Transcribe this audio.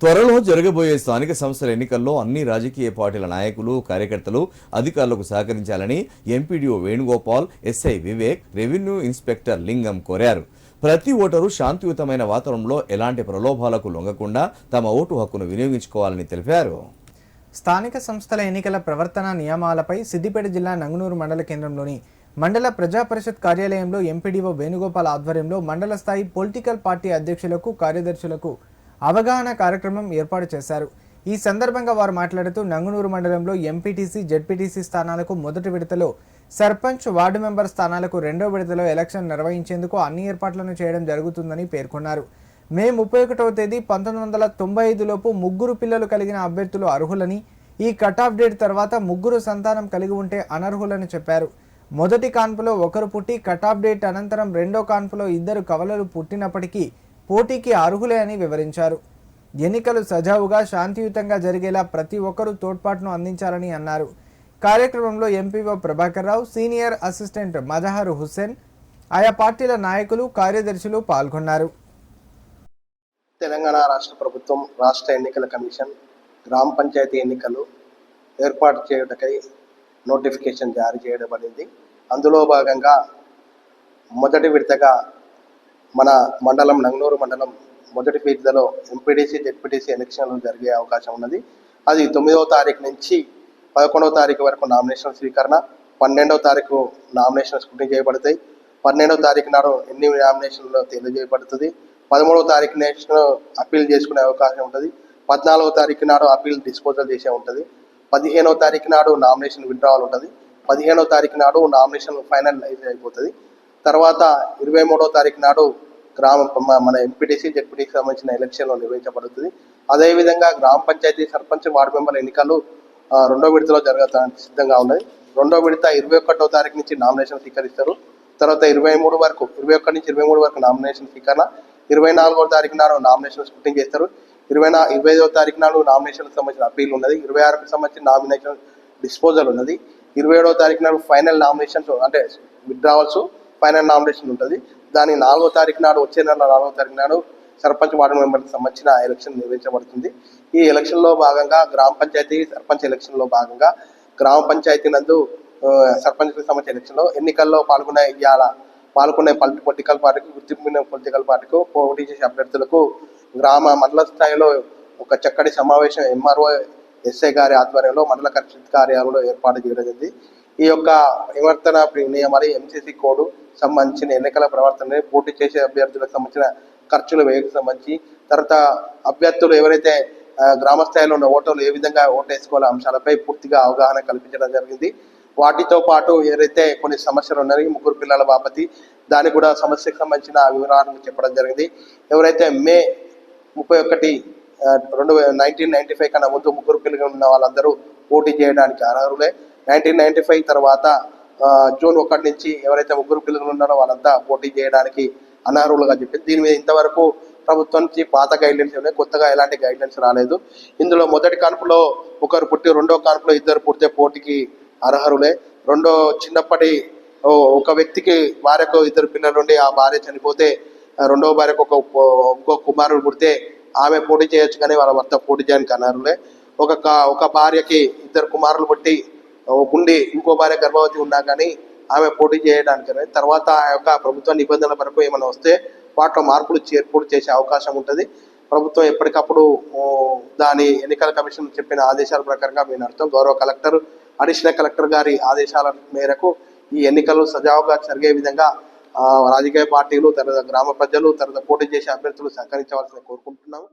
త్వరలో జరగబోయే స్థానిక సంస్థల ఎన్నికల్లో అన్ని రాజకీయ పార్టీల నాయకులు కార్యకర్తలు అధికారులకు సహకరించాలని MPDO Venugopal SI Vivek revenue inspector Lingam కోరారు. ప్రతి ఓటరు శాంతియుతమైన వాతావరణంలో ఎలాంటి ప్రలోభాలకు లొంగకుండా తమ ఓటు హక్కును వినియోగించుకోవాలని తెలిపారు. స్థానిక సంస్థల ఎన్నికల ప్రవర్తన నియమాలపై సిద్దిపేట జిల్లా నంగునూరు మండల కేంద్రంలోని మండల ప్రజా పరిషత్ కార్యాలయంలో ఎంపీడీఓ వేణుగోపాల్ ఆధ్వర్యంలో మండల స్థాయి పొలిటికల్ పార్టీ అధ్యక్షులకు కార్యదర్శులకు అవగాహన కార్యక్రమం ఏర్పాటు చేశారు. ఈ సందర్భంగా వారు మాట్లాడుతూ నంగునూరు మండలంలో ఎంపీటీసీ జెడ్పీటీసీ స్థానాలకు మొదటి విడతలో సర్పంచ్ వార్డు మెంబర్ స్థానాలకు రెండో విడతలో ఎలక్షన్ నిర్వహించేందుకు అన్ని ఏర్పాట్లను చేయడం జరుగుతుందని పేర్కొన్నారు. మే ముప్పై ఒకటవ తేదీ పంతొమ్మిది వందల తొంభై ఐదులోపు ముగ్గురు పిల్లలు కలిగిన అభ్యర్థులు అర్హులని ఈ కట్ ఆఫ్ డేట్ తర్వాత ముగ్గురు సంతానం కలిగి ఉంటే అనర్హులని చెప్పారు. మొదటి కాన్పులో ఒకరు పుట్టి కట్ ఆఫ్ డేట్ అనంతరం రెండో కాన్పులో ఇద్దరు కవలలు పుట్టినప్పటికీ పోటీకి అర్హులే అని వివరించారు. ఎన్నికలు సజావుగా శాంతియుతంగా జరిగేలా ప్రతి ఒక్కరూ తోడ్పాటును అందించాలని అన్నారు. కార్యక్రమంలో MPO Prabhakar Rao senior assistant Mazhar Hussain ఆయా పార్టీల నాయకులు కార్యదర్శులు పాల్గొన్నారు. తెలంగాణ రాష్ట్ర ప్రభుత్వం రాష్ట్ర ఎన్నికల కమిషన్ గ్రామ పంచాయతీ ఎన్నికలు ఏర్పాటు చేయుటకై నోటిఫికేషన్ జారీ చేయబడింది. అందులో భాగంగా మొదటి విడతగా మన మండలం నంగనూరు మండలం మొదటి విడతలో ఎంపీడీసీ జెడ్పీటీసీ ఎలక్షన్లు జరిగే అవకాశం ఉన్నది. అది తొమ్మిదవ తారీఖు నుంచి పదకొండవ తారీఖు వరకు నామినేషన్ స్వీకరణ పన్నెండవ తారీఖు నామినేషన్ స్క్రూటింగ్ చేయబడతాయి. పన్నెండవ తారీఖు నాడు ఎన్ని నామినేషన్లు తెలియజేయబడుతుంది? పదమూడవ తారీఖు నేషన్ అప్పీల్ చేసుకునే అవకాశం ఉంటుంది. పద్నాలుగో తారీఖు నాడు అప్పీల్ డిస్పోజల్ చేసే ఉంటుంది. పదిహేనవ తారీఖు నాడు నామినేషన్ విత్డ్రావల్ ఉంటుంది. పదిహేనవ తారీఖు నాడు నామినేషన్ ఫైనలైజ్ అయిపోతుంది. తర్వాత ఇరవై మూడవ తారీఖు నాడు గ్రామ మన ఎంపీటీసీ జెడ్పీటీకి సంబంధించిన ఎలక్షన్లు నిర్వహించబడుతుంది. అదేవిధంగా గ్రామ పంచాయతీ సర్పంచ్ వార్డు మెంబర్ ఎన్నికలు రెండో విడతలో జరగడానికి సిద్ధంగా ఉన్నాయి రెండో విడత ఇరవై ఒకటో తారీఖు నుంచి నామినేషన్ స్వీకరిస్తారు. తర్వాత ఇరవై మూడు వరకు ఇరవై ఒకటి నుంచి ఇరవై మూడు వరకు నామినేషన్ స్వీకరణ ఇరవై నాలుగో తారీఖు నాడు నామినేషన్ స్కూటింగ్ చేస్తారు. ఇరవై నా ఇరవై ఐదో తారీఖు నాడు నామినేషన్ సంబంధించిన అప్పీల్ ఉన్నది. ఇరవై ఆరుకు సంబంధించిన నామినేషన్ డిస్పోజల్ ఉన్నది. ఇరవై ఏడో తారీఖు నాడు ఫైనల్ నామినేషన్స్ అంటే విత్డ్రావల్స్ ఫైనల్ నామినేషన్ ఉంటుంది. దాని నాలుగో తారీఖు నాడు వచ్చే నెల నాలుగో తారీఖు నాడు సర్పంచ్ వార్డు మెంబర్కి సంబంధించిన ఎలక్షన్ నిర్వహించబడుతుంది. ఈ ఎలక్షన్లో భాగంగా గ్రామ పంచాయతీ సర్పంచ్ ఎలక్షన్లో భాగంగా గ్రామ పంచాయతీ నందు సర్పంచ్కి సంబంధించిన ఎలక్షన్లో ఎన్నికల్లో పాల్గొనే ఇవాళ పాల్గొనే పల్- పొలిటికల్ పార్టీకి గుర్తింపు పొలిటికల్ పార్టీకు పోటీ చేసే అభ్యర్థులకు గ్రామ మండల స్థాయిలో ఒక చక్కటి సమావేశం ఎంఆర్ఓ ఎస్ఐ గారి ఆధ్వర్యంలో మండల పరిషత్ కార్యాలయంలో ఏర్పాటు చేయడం జరిగింది. ఈ యొక్క నివర్తన నియమాలు ఎంసీసీ కోడ్ సంబంధించిన ఎన్నికల ప్రవర్తన పోటీ చేసే అభ్యర్థులకు సంబంధించిన ఖర్చులు వ్యయకు సంబంధించి తర్వాత అభ్యర్థులు ఎవరైతే గ్రామ స్థాయిలో ఉన్న ఓటర్లు ఏ విధంగా ఓటు అంశాలపై పూర్తిగా అవగాహన కల్పించడం జరిగింది. వాటితో పాటు ఏదైతే కొన్ని సమస్యలు ఉన్నాయి ముగ్గురు పిల్లల బాపతి దానికి కూడా సమస్యకు సంబంధించిన వివరాలను చెప్పడం జరిగింది. ఎవరైతే మే ముప్పై ఒకటి రెండు నైన్టీన్ నైన్టీ ఫైవ్ కన్నా ముందు ముగ్గురు పిల్లలు ఉన్న వాళ్ళందరూ పోటీ చేయడానికి అర్హులే. నైన్టీన్ నైన్టీ ఫైవ్ తర్వాత జూన్ ఒకటి నుంచి ఎవరైతే ముగ్గురు పిల్లలు ఉన్నారో వాళ్ళంతా పోటీ చేయడానికి అనర్హులుగా చెప్పింది దీని మీద ఇంతవరకు ప్రభుత్వం నుంచి పాత గైడ్లైన్స్ ఉన్నాయి కొత్తగా ఎలాంటి గైడ్లైన్స్ రాలేదు. ఇందులో మొదటి కాన్పులో ఒకరు పుట్టి రెండో కాన్పులో ఇద్దరు పుడితే పోటీకి అర్హరులే రెండో చిన్నప్పటి ఒక వ్యక్తికి భార్యకు ఇద్దరు పిల్లలు ఉండి ఆ భార్య చనిపోతే రెండో భార్యకు ఒక ఇంకో కుమారుడు పుడితే ఆమె పోటీ చేయొచ్చు కానీ వాళ్ళ భర్త పోటీ చేయడానికి అనర్హులే. ఒక కా- ఒక భార్యకి ఇద్దరు కుమారులు పుట్టి ఉండి ఇంకో భార్య గర్భవతి ఉన్నా కానీ ఆమె పోటీ చేయడానికి తర్వాత ఆ యొక్క ప్రభుత్వ నిబంధనల వరకు ఏమైనా వస్తే వాటిలో మార్పులు చేర్పులు చేసే అవకాశం ఉంటుంది. ప్రభుత్వం ఎప్పటికప్పుడు దాని ఎన్నికల కమిషన్ చెప్పిన ఆదేశాల ప్రకారంగా మేము అర్థం గౌరవ కలెక్టర్ అడిషనల్ కలెక్టర్ గారి ఆదేశాల మేరకు ఈ ఎన్నికలు సజావుగా జరిగే విధంగా రాజకీయ పార్టీలు తర్వాత గ్రామ ప్రజలు తర్వాత పోటీ చేసే అభ్యర్థులు సహకరించవలసిన కోరుకుంటున్నాము.